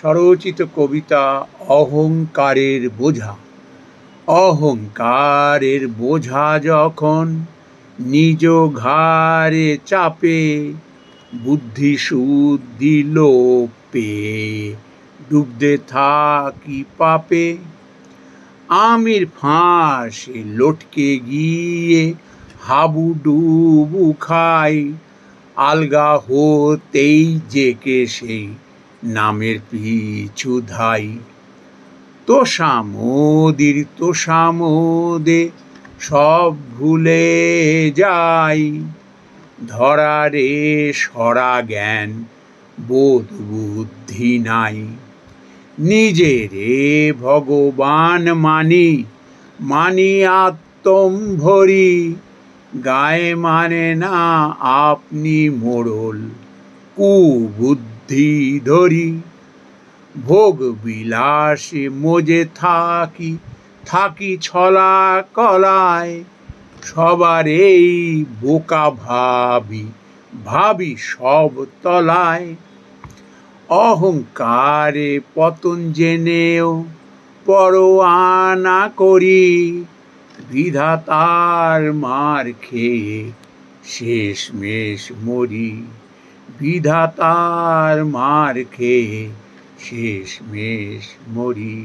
স্বরচিত কবিতা অহংকারের বোঝা। অহংকারের বোঝা যখন নিজ ঘাড়ে চাপে বুদ্ধি শুদ্ধি লোপে, ডুবতে থাকি পাপে। আমির ফাঁসে লটকে গিয়ে হাবু হাবুডুবু খাই, আলগা হতেই জেকে সেই নামের পিছু ধাই। তোষামোদির তোষামোদে সব ভুলে যাই। ধরারে সরা জ্ঞান, বোধ বুদ্ধি নাই। নিজেরে ভগবান মানি মানি আত্ম ভরি। গায়ে মানে না আপনি মোড়ল, কুবুদ্ধি ধরি ভোগ বিলাসে মজে থাকি থাকি ছলা কলায়। সবার এই বোকা ভাবি ভাবি সব তলায়। অহংকারে পতন জেনেও পরোয়ানা করি বিধাতার মার খেয়ে শেষমেশ মরি। বিধাতার মার খেয়ে শেষমেশ মরি